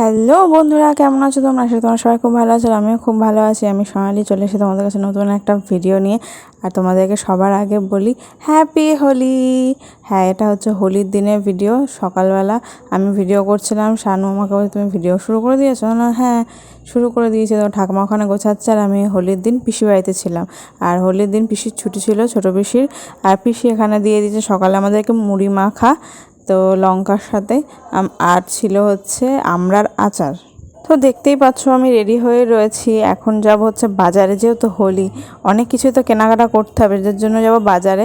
Hello বন্ধুরা, কেমন আছো তোমরা? আশা তোমার সবাই খুব ভালো আছো আমিও খুব ভালো আছি। আমি সোনালি চলে এসে তোমাদের কাছে নতুন একটা ভিডিও নিয়ে। আর তোমাদেরকে সবার আগে বলি হ্যাপি হোলি হ্যাঁ এটা হচ্ছে হোলির দিনের ভিডিও সকালবেলা। আমি ভিডিও করছিলাম, শানু আমাকে বলে তুমি ভিডিও শুরু করে দিয়েছ? না হ্যাঁ শুরু করে দিয়েছি। তো ঠাকুমা ওখানে গোছাচ্ছে আর আমি হোলির দিন পিসি বাড়িতে ছিলাম। আর হোলির দিন পিসির ছুটি ছিল ছোটো পিসির। আর পিসি এখানে দিয়ে দিয়েছে সকালে আমাদেরকে মুড়ি মাখা। তো লঙ্কার সাথে আর ছিল হচ্ছে আমড়ার আচার। তো দেখতেই পাচ্ছ আমি রেডি হয়ে রয়েছি। এখন যাব হচ্ছে বাজারে, যেহেতু হোলি, অনেক কিছুই তো কেনাকাটা করতে হবে, যার জন্য যাব বাজারে।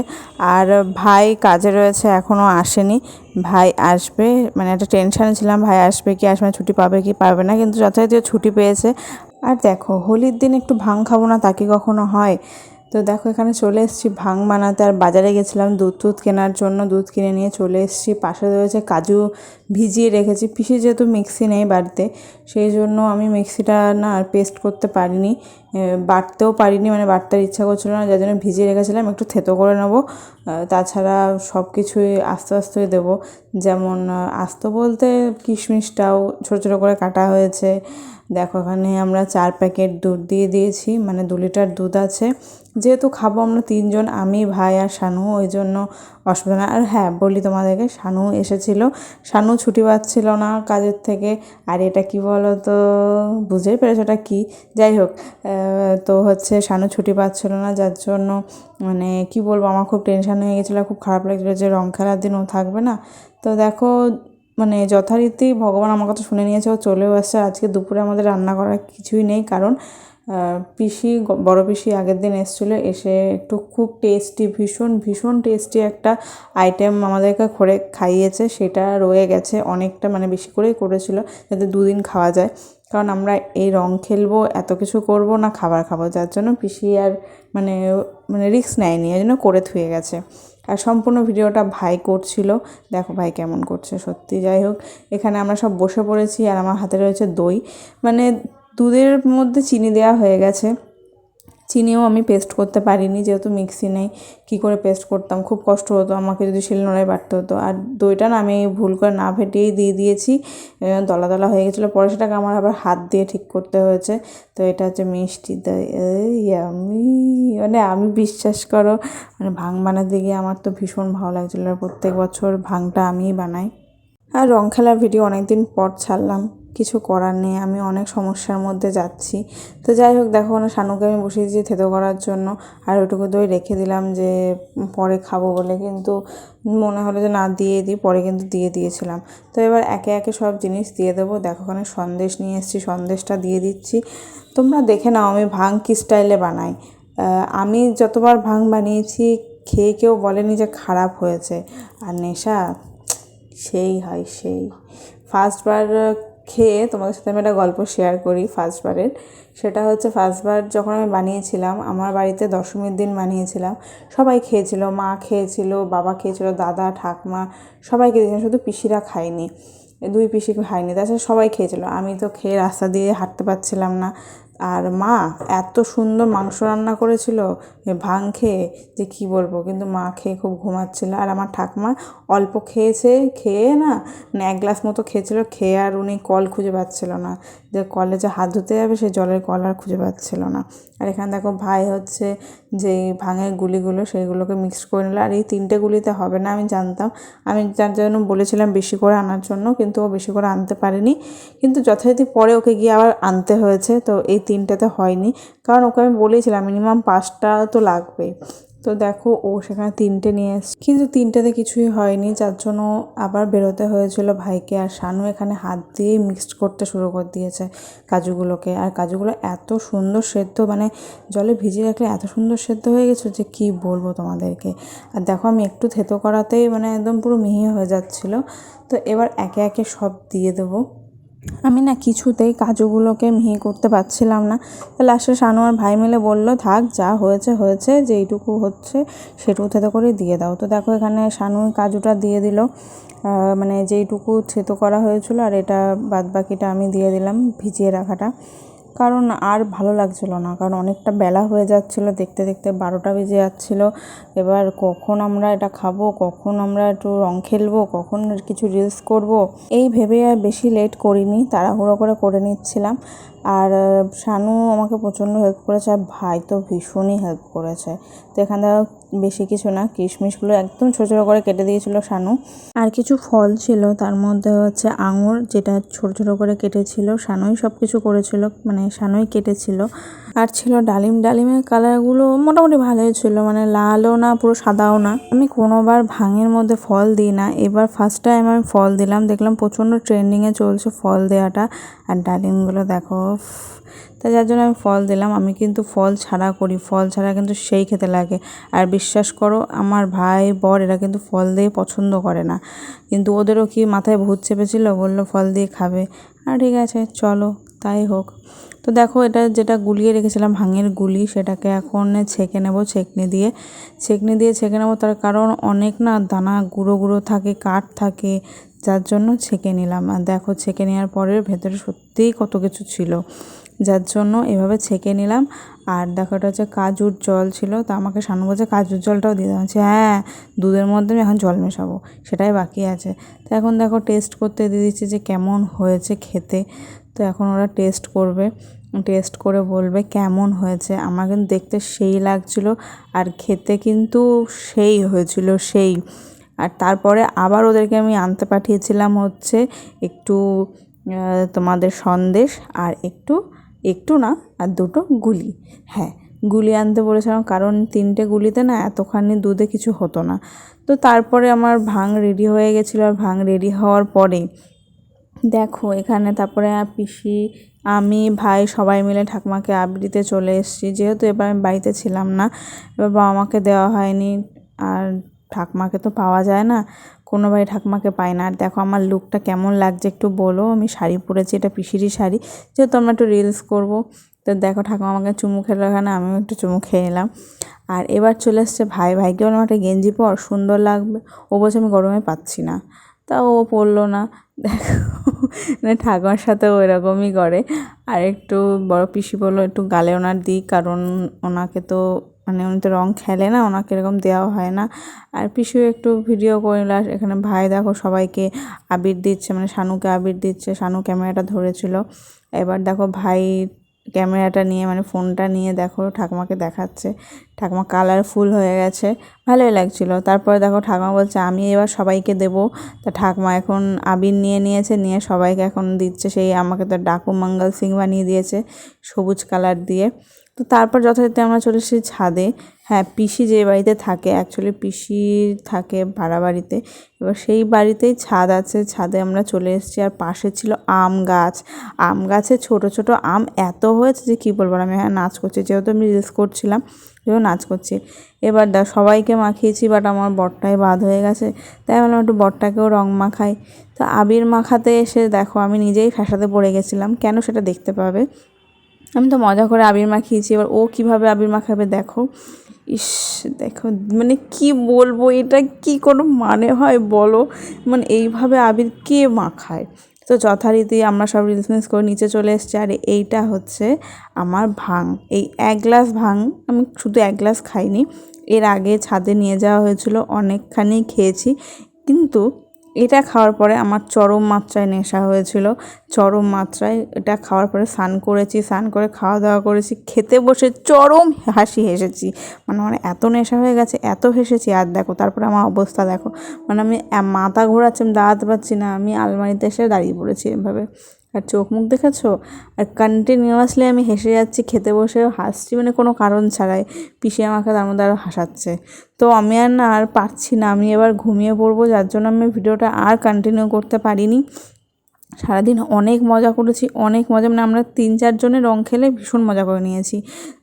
আর ভাই কাজে রয়েছে এখনও আসেনি। ভাই আসবে মানে একটা টেনশানে ছিলাম, ভাই আসবে কি, আসবে ছুটি পাবে কি, পাবে না, কিন্তু যথাযথ ছুটি পেয়েছে। আর দেখো, হোলির দিন একটু ভাং খাব না তা কি কখনো হয়? তো দেখো, এখানে চলে এসেছি ভাং বানাতে। আর বাজারে গেছিলাম দুধ টুধ কেনার জন্য। দুধ কিনে নিয়ে চলে এসেছি। পাশে রয়েছে কাজু ভিজিয়ে রেখেছি। পিসি যেহেতু মিক্সি নেই বাড়িতে, সেই জন্য আমি মিক্সিটা না আর পেস্ট করতে পারিনি। বাটতেও পারিনি মানে বাটতে ইচ্ছা করছিল না, যার জন্য ভিজিয়ে রেখেছিলাম। একটু থেতো করে নেব। তাছাড়া সব কিছুই আস্তে আস্তে দেবো। যেমন, আস্ত বলতে কিশমিশটাও ছোটো ছোটো করে কাটা হয়েছে। দেখো, এখানে আমরা চার প্যাকেট দুধ দিয়ে দিয়েছি মানে দু লিটার দুধ আছে। যেহেতু খাব আমরা তিনজন, আমি, ভাই আর শানু, ওই জন্য অসুবিধা না। আর হ্যাঁ বলি তোমাদেরকে, শানু এসেছিল। শানু ছুটি পাচ্ছিল না কাজের থেকে। আর এটা কি বলো তো বুঝতেই পেরেছ এটা কী? যাই হোক তো হচ্ছে শানু ছুটি পাচ্ছিল না, যার জন্য মানে কি বলব, আমার খুব টেনশন হয়ে গেছিল, খুব খারাপ লাগছিল যে রং খেলার দিন ও থাকবে না। তো দেখো মানে যথারীতি ভগবান আমার কথা শুনে নিয়েছে, ও চলেও আসছে। আজকে দুপুরে আমাদের রান্না করার কিছুই নেই, কারণ পিসি বড় পিসি আগের দিন এসেছিল, এসে একটু খুব টেস্টি ভীষণ ভীষণ টেস্টি একটা আইটেম আমাদেরকে করে খাইয়েছে, সেটা রয়ে গেছে অনেকটা মানে বেশি করেই করেছিল, যাতে দুদিন খাওয়া যায়। কারণ আমরা এই রং খেলব, এত কিছু করব, না খাবার খাব, যার জন্য পিসি আর মানে মানে রিস্ক নেয়নি এই জন্য করে থুয়ে গেছে। আর সম্পূর্ণ ভিডিওটা ভাই করছিল। দেখো ভাই কেমন করছে, সত্যি যাই হোক। এখানে আমরা সব বসে পড়েছি আর আমার হাতে রয়েছে দই। মানে দুধের মধ্যে চিনি দেওয়া হয়ে গেছে। চিনিও আমি পেস্ট করতে পারিনি, যেহেতু মিক্সি নেই। কী করে পেস্ট করতাম? খুব কষ্ট হতো, আমাকে যদি শিল শিলনোড়ায় বাটতে হতো। আর দইটা না আমি ভুল করে না ফেটিয়েই দিয়ে দিয়েছি দলা দলা হয়ে গেছিল। পরে সেটাকে আমার আবার হাত দিয়ে ঠিক করতে হয়েছে। তো এটা হচ্ছে মিষ্টি দই। আমি মানে আমি বিশ্বাস করো মানে ভাং বানাতে গিয়ে আমার তো ভীষণ ভালো লাগছিল। প্রত্যেক বছর ভাংটা আমিই বানাই। আর রং খেলার ভিডিও অনেক দিন পর ছাড়লাম। কিছু করার নেই, আমি অনেক সমস্যার মধ্যে যাচ্ছি। তো যাই হোক, দেখো না শানুকে আমি বসিয়ে দিয়েছি থেতো করার জন্য, আর ওইটুকু দই রেখে দিলাম যে, পরে খাব বলে, কিন্তু মনে হলো যে না, দিয়ে দিই, পরে কিন্তু দিয়ে দিয়েছিলাম। তো এবার একে একে সব জিনিস দিয়ে দেবো। দেখো, ওখানে সন্দেশ নিয়ে এসেছি, সন্দেশটা দিয়ে দিচ্ছি। তোমরা দেখে নাও, আমি ভাং কি স্টাইলে বানাই। আমি যতবার ভাং বানিয়েছি, খেয়ে কেউ বলেনি যে খারাপ হয়েছে। আর নেশা, সেই হয়, সেই। ফার্স্টবার খেয়ে তোমাদের সাথে আমি একটা গল্প শেয়ার করি ফার্স্টবারের সেটা হচ্ছে ফার্স্টবার যখন আমি বানিয়েছিলাম, আমার বাড়িতে দশমীর দিন বানিয়েছিলাম, সবাই খেয়েছিল, মা খেয়েছিল, বাবা খেয়েছিল, দাদা, ঠাকমা, সবাই খেয়েছিল, শুধু পিসিরা খায়নি, দুই পিসি খায়নি, তাছাড়া সবাই খেয়েছিল। আমি তো খেয়ে রাস্তা দিয়ে হাঁটতে পারছিলাম না আর মা এত সুন্দর মাংস রান্না করেছিল ভাং খেয়ে, যে কি বলব? কিন্তু মা খেয়ে খুব ঘুমাচ্ছিল। আর আমার ঠাকমা অল্প খেয়েছে, খেয়ে না মানে এক গ্লাস মতো খেয়েছিল, খেয়ে আর উনি কল খুঁজে পাচ্ছিল না। যে কলে যে হাত ধুতে যাবে সেই জলের কল আর খুঁজে পাচ্ছিল না। আর এখানে দেখো ভাই হচ্ছে যে ভাঙের গুলিগুলো সেইগুলোকে মিক্স করে নিল। আর এই তিনটে গুলিতে হবে না, আমি জানতাম। আমি যার জন্য বলেছিলাম বেশি করে আনার জন্য, কিন্তু ও বেশি করে আনতে পারেনি। কিন্তু যথারীতি পরে ওকে গিয়ে আবার আনতে হয়েছে। তো এই তিনটাতে হয়নি। কারণ ওকে আমি বলেছিলাম মিনিমাম পাঁচটা তো লাগবেই তো দেখো ও সেখানে তিনটে নিয়ে এসছে কিন্তু তিনটেতে কিছুই হয়নি। যার জন্য আবার বেরোতে হয়েছিল ভাইকে আর শানু এখানে হাত দিয়ে মিক্সড করতে শুরু করে দিয়েছে কাজুগুলোকে। আর কাজুগুলো এত সুন্দর সেদ্ধ মানে জলে ভিজিয়ে রাখলে এত সুন্দর সেদ্ধ হয়ে গেছে যে কি বলব তোমাদেরকে। আর দেখো আমি একটু থেতো করাতেই মানে একদম পুরো মিহি হয়ে যাচ্ছিল। তো এবার একে একে সব দিয়ে দেবো। আমি না কিছুতেই কাজুগুলোকে মিহি করতে পারছিলাম না। তাহলে লাস্টে শানু আর ভাই মিলে বলল, থাক, যা হয়েছে হয়েছে, যেইটুকু হচ্ছে সেটুকু থেতো করে দিয়ে দাও। তো দেখো এখানে শানু কাজুটা দিয়ে দিল। মানে যেইটুকু থেতো করা হয়েছিল আর এটা বাদ বাকিটা আমি দিয়ে দিলাম ভিজিয়ে রাখাটা। কারণ আর ভালো লাগছিল না, কারণ অনেকটা বেলা হয়ে যাচ্ছিল, দেখতে দেখতে বারোটা বেজে যাচ্ছিল। এবার কখন আমরা এটা খাব, কখন আমরা একটু রং খেলব, কখন কিছু রিলস করব, এই ভেবে আর বেশি লেট করিনি, তাড়াহুড়ো করে করে নিচ্ছিলাম। আর শানু আমাকে প্রচণ্ড হেল্প করেছে আর ভাই তো ভীষণই হেল্প করেছে। তো এখান থেকে বেশি কিছু না, কিশমিশগুলো একদম ছোটো ছোটো করে কেটে দিয়েছিল শানু। আর কিছু ফল ছিল, তার মধ্যে হচ্ছে আঙুর, যেটা ছোটো ছোটো করে কেটেছিল, শানুই সব কিছু করেছিল মানে শানুই কেটেছিল। আর ছিল ডালিম। ডালিমের কালারগুলো মোটামুটি ভালোই ছিল মানে লালও না, পুরো সাদাও না। আমি কোনোবার ভাঙের মধ্যে ফল দিই না। এবার ফার্স্ট টাইম আমি ফল দিলাম, দেখলাম প্রচণ্ড ট্রেন্ডিংয়ে চলছে ফল দেওয়াটা। আর ডালিমগুলো দেখো তা যার জন্য আমি ফল দিলাম। আমি কিন্তু ফল ছাড়া করি, ফল ছাড়া কিন্তু সেই খেতে লাগে। আর বিশ্বাস করো, আমার ভাই, বর, এরা কিন্তু ফল দিয়ে পছন্দ করে না। কিন্তু ওদেরও কি মাথায় ভূত চেপেছিল? বলল ফল দিয়ে খাবে। আর ঠিক আছে, চলো। তাই হোক। তো দেখো এটা যেটা গুলিয়ে রেখেছিলাম, ভাঙের গুলি, সেটাকে এখন ছেঁকে নেব ছেঁকনি দিয়ে। ছেঁকনি দিয়ে ছেঁকে নেব তার কারণ অনেক না দানা গুঁড়ো গুঁড়ো থাকে, কাঠ থাকে, যার জন্য ছেঁকে নিলাম। আর দেখো ছেঁকে নেওয়ার পরের ভেতরে সত্যিই কত কিছু ছিল, যার জন্য এভাবে ছেঁকে নিলাম। আর দেখো এটা হচ্ছে কাজুর জল ছিল, তা আমাকে শানু বলছে কাজুর জলটাও দিয়ে দেওয়া হচ্ছে হ্যাঁ দুধের মধ্যে আমি এখন জল মেশাবো, সেটাই বাকি আছে। তো এখন দেখো টেস্ট করতে দিয়ে দিচ্ছি যে কেমন হয়েছে খেতে। তো এখন ওরা টেস্ট করবে। টেস্ট করে বলবে কেমন হয়েছে। আমার কিন্তু দেখতে সেই লাগছিল আর খেতে কিন্তু সেই হয়েছিল সেই। আর তারপরে আবার ওদেরকে আমি আনতে পাঠিয়েছিলাম হচ্ছে একটু তোমাদের সন্দেশ আর একটু একটু না, আর দুটো গুলি। হ্যাঁ গুলি আনতে বলেছিলাম কারণ তিনটে গুলিতে না এতখানি দুধে কিছু হতো না। তো তারপরে আমার ভাং রেডি হয়ে গেছিল। আর ভাং রেডি হওয়ার পরে দেখো, এখানে তারপরে পিসি, আমি, ভাই সবাই মিলে ঠাকুমাকে আবৃত্তিতে চলে এসেছি। যেহেতু এবার আমি বাড়িতে ছিলাম না, এবার বাবা মাকে দেওয়া হয়নি। আর ঠাকুমাকে তো পাওয়া যায় না, কোনো ভাই ঠাকুমাকে পাই না। আর দেখো আমার লুকটা কেমন লাগছে, একটু বলো। আমি শাড়ি পরেছি, এটা পিসিরই শাড়ি। যেহেতু আমরা একটু রিলস করব, তো দেখো ঠাকুমা আমাকে চুমু খেলো এখানে, আমিও একটু চুমু খেয়ে এলাম আর এবার চলে এসছে ভাই। ভাইকে বললাম, একটা গেঞ্জি পর, সুন্দর লাগবে। ও বলছে, আমি গরমে পাচ্ছি না। তা ও পড়ল না। দেখো মানে ঠাকুমার সাথে এরকমই করে। আর একটু বড় পিসি বলল একটু গালে ওনার দিই কারণ ওনাকে তো মানে উনি তো রঙ খেলে না, ওনাকে এরকম দেওয়া হয় না। আর পিসিও একটু ভিডিও করে নিল এখানে ভাই দেখো সবাইকে আবির দিচ্ছে মানে শানুকে আবির দিচ্ছে, শানু ক্যামেরাটা ধরেছিল। এবার দেখো ভাই ক্যামেরাটা নিয়ে মানে ফোনটা নিয়ে দেখো, ঠাকুমাকে দেখাচ্ছে। ঠাকুমা কালারফুল হয়ে গেছে, ভালোই লাগছিল। তারপরে দেখো ঠাকুমা বলছে, আমি এবার সবাইকে দেবো। তা ঠাকুমা এখন আবির নিয়ে নিয়েছে, নিয়ে সবাইকে এখন দিচ্ছে সেই, আমাকে তো ডাকু মঙ্গল সিং বানিয়ে দিয়েছে সবুজ কালার দিয়ে। তো তারপর যথারীতি আমরা চলে এসেছি ছাদে। হ্যাঁ পিসি যে বাড়িতে থাকে অ্যাকচুয়ালি পিসি থাকে ভাড়া বাড়িতে। এবার সেই বাড়িতেই ছাদ আছে, ছাদে আমরা চলে এসেছি আর পাশে ছিল আম গাছ। আম গাছে ছোট ছোট আম এত হয়েছে যে কী বলব আমি হ্যাঁ নাচ করছি, যেহেতু আমি রিলস করছিলাম সেও নাচ করছি। এবার দা, সবাইকে মাখিয়েছি বাট আমার বরটাই বাদ হয়ে গেছে। তাই বললাম একটু বরটাকেও রং মাখাই। তো আবির মাখাতে এসে দেখো, আমি নিজেই ফ্যাসাতে পড়ে গেছিলাম, কেন সেটা দেখতে পাবে? আমি তো মজা করে আবির মাখিয়েছি, এবার ও কীভাবে আবির মাখাবে দেখো। ইস, দেখো মানে কি বলব, এটা কি কোনো মানে হয় বলো? মানে এইভাবে আবির কে মাখায়? তো যথারীতি আমরা সব রিলস করে নিচে চলে এসেছি, আর এইটা হচ্ছে আমার ভাং এই এক গ্লাস ভাং আমি শুধু এক গ্লাস খাইনি, এর আগে ছাদে নিয়ে যাওয়া হয়েছিল, অনেকখানি খেয়েছি। কিন্তু এটা খাওয়ার পরে আমার চরম মাত্রায় নেশা হয়েছিল। চরম মাত্রায় এটা খাওয়ার পরে স্নান করেছি, স্নান করে খাওয়া দাওয়া করেছি, খেতে বসে চরম হাসি হেসেছি। মানে আমার এত নেশা হয়ে গেছে, এত হেসেছি। আর দেখো, তারপরে আমার অবস্থা দেখো। মানে আমি মাথা ঘোরাচ্ছি, আমি দাঁড়াতে পারছি না, আমি আলমারিতে এসে দাঁড়িয়ে পড়েছি এভাবে। আর চোখ মুখ দেখেছ? আর কন্টিনিউয়াসলি আমি হেসে যাচ্ছি, খেতে বসেও হাসছি মানে কোনো কারণ ছাড়াই। পিসি আমাকে তার মধ্যে আরও হাসাচ্ছে। তো আমি আর না, আর পারছি না। আমি এবার ঘুমিয়ে পড়ব, যার জন্য আমি ভিডিওটা আর কন্টিনিউ করতে পারিনি। সারাদিন অনেক মজা করেছি, অনেক মজা। মানে আমরা তিন চারজনে রং খেলে ভীষণ মজা করে নিয়েছি।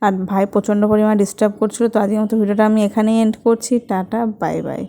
আর ভাই প্রচণ্ড পরিমাণে ডিস্টার্ব করছিল, তো আজকের মতো ভিডিওটা আমি এখানেই এন্ড করছি। Tata bye bye